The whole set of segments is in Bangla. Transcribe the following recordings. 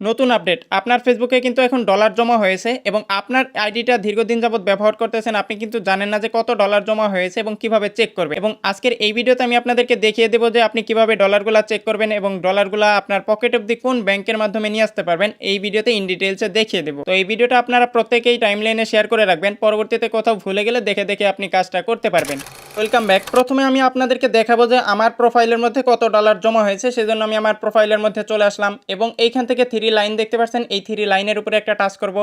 নতুন আপডেট। আপনার ফেসবুকে কিন্তু এখন ডলার জমা হয়েছে এবং আপনার আইডিটা দীর্ঘদিন যাবৎ ব্যবহার করতেছেন, আপনি কিন্তু জানেন না যে কত ডলার জমা হয়েছে এবং কীভাবে চেক করবে। এবং আজকের এই ভিডিওতে আমি আপনাদেরকে দেখিয়ে দেবো যে আপনি কীভাবে ডলারগুলা চেক করবেন এবং ডলারগুলা আপনার পকেট অব্দি কোন ব্যাংকের মাধ্যমে নিয়ে আসতে পারবেন, এই ভিডিওতে ইন ডিটেলসে দেখিয়ে দেবো। তো এই ভিডিওটা আপনারা প্রত্যেকেই টাইমলাইনে শেয়ার করে রাখবেন, পরবর্তীতে কোথাও ভুলে গেলে দেখে দেখে আপনি কাজটা করতে পারবেন। Welcome back. প্রথমে আমি আপনাদেরকে দেখাবো যে আমার প্রোফাইলের মধ্যে কত ডলার জমা হয়েছে, সেজন্য আমি আমার প্রোফাইলের মধ্যে চলে আসলাম এবং এইখান থেকে থ্রি লাইন দেখতে পাচ্ছেন। এই থ্রি লাইনের উপরে একটা টাচ করব।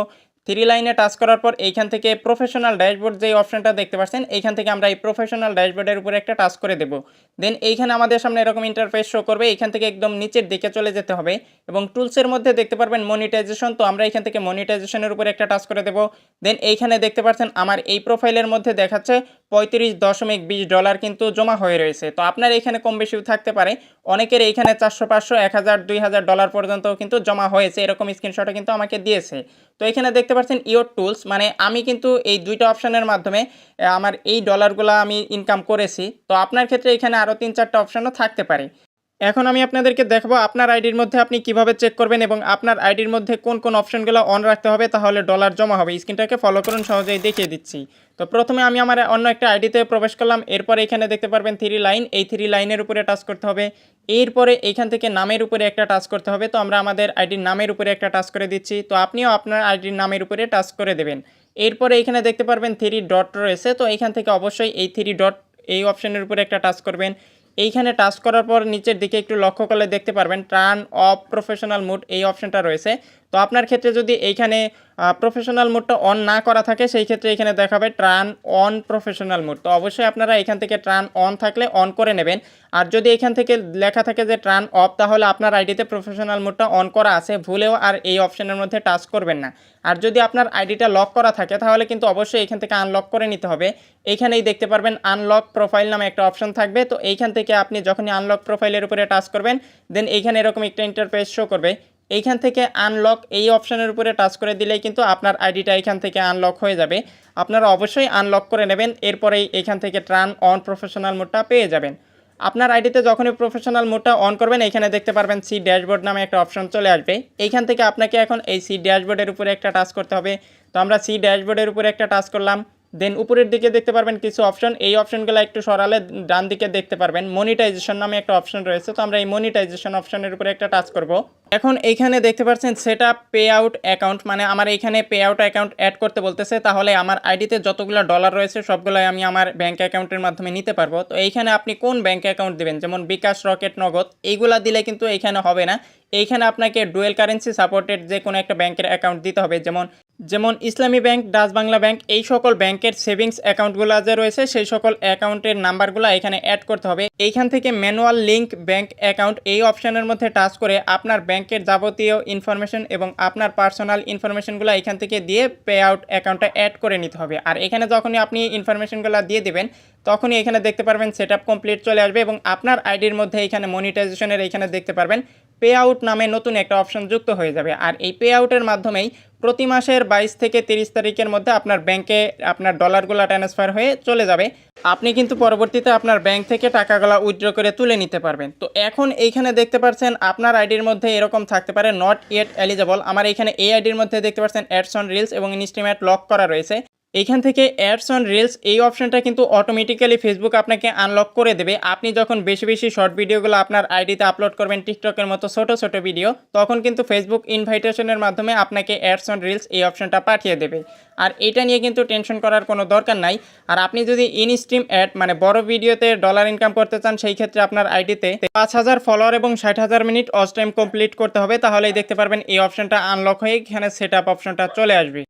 থ্রি লাইনে টাচ করার পর এইখান থেকে প্রফেশনাল ড্যাশবোর্ড যে অপশনটা দেখতে পাচ্ছেন, এইখান থেকে আমরা এই প্রফেশনাল ড্যাশবোর্ডের উপরে একটা টাচ করে দেব। দেন এইখানে আমাদের সামনে এরকম ইন্টারফেস শো করবে, এইখান থেকে একদম নিচের দিকে চলে যেতে হবে এবং টুলসের মধ্যে দেখতে পারবেন মনিটাইজেশন তো আমরা এখান থেকে মনিটাইজেশনের উপরে একটা টাচ করে দেব। দেন এইখানে দেখতে পাচ্ছেন আমার এই প্রোফাইলের মধ্যে দেখাচ্ছে পঁয়ত্রিশ দশমিক বিশ ডলার কিন্তু জমা হয়ে রয়েছে। তো আপনার এখানে কম বেশিও থাকতে পারে অনেকের এইখানে চারশো, পাঁচশো, এক হাজার, দুই হাজার ডলার পর্যন্ত কিন্তু জমা হয়েছে। এরকম স্ক্রিনশটও কিন্তু আমাকে দিয়েছে। তো এখানে দেখতে পাচ্ছেন ইওর টুলস মানে আমি কিন্তু এই দুইটা অপশানের মাধ্যমে আমার এই ডলারগুলো আমি ইনকাম করেছি। তো আপনার ক্ষেত্রে এখানে আরও তিন চারটা অপশানও থাকতে পারে। এখন আমি আপনাদেরকে দেখাবো আপনার আইডির মধ্যে আপনি কীভাবে চেক করবেন এবং আপনার আইডির মধ্যে কোন কোন অপশনগুলো অন রাখতে হবে, তাহলে ডলার জমা হবে। স্ক্রিনটাকে ফলো করুন, সহজেই দেখিয়ে দিচ্ছি। তো প্রথমে আমি আমার অন্য একটা আইডিতে প্রবেশ করলাম, এরপর এখানে দেখতে পারবেন থ্রি লাইন এই থ্রি লাইনের উপরে টাচ করতে হবে। এরপরে এখান থেকে নামের উপরে একটা টাচ করতে হবে, তো আমরা আমাদের আইডির নামের উপরে একটা টাচ করে দিচ্ছি। তো আপনিও আপনার আইডির নামের উপরে টাচ করে দেবেন। এরপরে এখানে দেখতে পারবেন থ্রি ডট রয়েছে, তো এখান থেকে অবশ্যই এই থ্রি ডট এই অপশনের উপরে একটা টাচ করবেন। এইখানে টাচ করার পর নিচের দিকে একটু লক্ষ্য করলে দেখতে পারবেন টার্ন অফ প্রফেশনাল মুড এই অপশনটা রয়েছে। তো আপনার ক্ষেত্রে যদি এইখানে প্রফেশনাল মুডটা অন না করা থাকে, সেই ক্ষেত্রে এখানে দেখাবে ট্রান অন প্রফেশনাল মুড তো অবশ্যই আপনারা এখান থেকে ট্রান অন থাকলে অন করে নেবেন। আর যদি এখান থেকে লেখা থাকে যে ট্রান অফ তাহলে আপনার আইডিতে প্রফেশনাল মুডটা অন করা আছে। ভুলেও আর এই অপশনের মধ্যে টাচ করবেন না। আর যদি আপনার আইডিটা লক করা থাকে, তাহলে কিন্তু অবশ্যই এখান থেকে আনলক করে নিতে হবে। এইখানেই দেখতে পারবেন আনলক প্রোফাইল নামে একটা অপশন থাকবে। তো এইখান থেকে আপনি যখনই আনলক প্রোফাইলের উপরে টাচ করবেন দেন এইখানে এরকম একটা ইন্টারফেস শো করবে। এইখান থেকে আনলক এই অপশানের উপরে টাচ করে দিলেই কিন্তু আপনার আইডিটা এখান থেকে আনলক হয়ে যাবে। আপনারা অবশ্যই আনলক করে নেবেন, এরপরেই এখান থেকে ট্রান অন প্রফেশনাল মোডটা পেয়ে যাবেন। আপনার আইডিতে যখনই প্রফেশনাল মোডটা অন করবেন এখানে দেখতে পারবেন সি ড্যাশবোর্ড নামে একটা অপশন চলে আসবে। এইখান থেকে আপনাকে এখন এই সি ড্যাশবোর্ডের উপরে একটা টাচ করতে হবে। তো আমরা সি ড্যাশবোর্ডের উপরে একটা টাচ করলাম। দেন উপরের দিকে দেখতে পারবেন কিছু অপশন এই অপশনগুলো একটু সরালে ডান দিকে দেখতে পারবেন। মনিটাইজেশন নামে একটা অপশন রয়েছে। তো আমরা এই মনিটাইজেশন অপশনের উপরে একটা টাচ করব। এখন এইখানে দেখতে পাচ্ছেন set up pay out account মানে আমার এইখানে পে আউট অ্যাকাউন্ট অ্যাড করতে বলতেছে। তাহলে আমার আইডিতে যতগুলো ডলার রয়েছে, সবগুলোই আমি আমার ব্যাঙ্ক অ্যাকাউন্টের মাধ্যমে নিতে পারব। তো এইখানে আপনি কোন ব্যাঙ্ক অ্যাকাউন্ট দেবেন? যেমন বিকাশ, রকেট, নগদ। এইগুলা দিলে কিন্তু এইখানে হবে না। এইখানে আপনাকে ডুয়েল কারেন্সি সাপোর্টেড যে কোনো একটা ব্যাংকের অ্যাকাউন্ট দিতে হবে। যেমন যেমন ইসলামী ব্যাংক, ডাচ বাংলা ব্যাংক, এই সকল ব্যাংকের সেভিংস অ্যাকাউন্টগুলো যে রয়েছে, সেই সকল অ্যাকাউন্টের নাম্বারগুলো এখানে অ্যাড করতে হবে। এইখান থেকে ম্যানুয়াল লিঙ্ক ব্যাংক অ্যাকাউন্ট, এই অপশানের মধ্যে টাচ করে আপনার ব্যাংকের যাবতীয় ইনফরমেশন এবং আপনার পার্সোনাল ইনফরমেশনগুলো এখান থেকে দিয়ে পে আউট অ্যাকাউন্টটা অ্যাড করে নিতে হবে। আর এখানে যখনই আপনি ইনফরমেশনগুলো দিয়ে দেবেন তখনই এখানে দেখতে পারবেন সেট কমপ্লিট চলে আসবে এবং আপনার আইডির মধ্যে এখানে মনিটাইজেশনের এখানে দেখতে পারবেন পে আউট নামে নতুন একটা অপশন যুক্ত হয়ে যাবে। আর এই পে আউটের মাধ্যমেই প্রতি মাসের বাইশ থেকে তিরিশ তারিখের মধ্যে আপনার ব্যাংকে আপনার ডলারগুলো ট্রান্সফার হয়ে চলে যাবে। আপনি কিন্তু পরবর্তীতে আপনার ব্যাংক থেকে টাকাগুলো উইথড্র করে তুলে নিতে পারবেন। তো এখন এইখানে দেখতে পাচ্ছেন আপনার আইডির মধ্যে এরকম থাকতে পারে নট ইয়েট এলিজেবল আমার এখানে এই আইডির মধ্যে দেখতে পাচ্ছেন অ্যাডস অন রিলস এবং ইনস্টিমেট লক করা রয়েছে। এইখান থেকে অ্যাডস অন রিলস এই অপশনটা কিন্তু অটোমেটিক্যালি ফেসবুক আপনাকে আনলক করে দেবে। আপনি যখন বেশি বেশি শর্ট ভিডিওগুলো আপনার আইডিতে আপলোড করবেন টিকটকের মতো ছোট ছোট ভিডিও তখন কিন্তু ফেসবুক ইনভাইটেশনের মাধ্যমে আপনাকে অ্যাডস অন রিলস এই অপশনটা পাঠিয়ে দেবে। আর এটা নিয়ে কিন্তু টেনশন করার কোনো দরকার নাই। আর আপনি যদি ইন স্ট্রিম অ্যাড মানে বড় ভিডিওতে ডলার ইনকাম করতে চান, সেই ক্ষেত্রে আপনার আইডিতে পাঁচ হাজার ফলোয়ার এবং ষাট হাজার মিনিট অস টাইম কমপ্লিট করতে হবে, তাহলেই দেখতে পারবেন এই অপশনটা আনলক হয়ে এখানে সেট আপ অপশনটা চলে আসবে।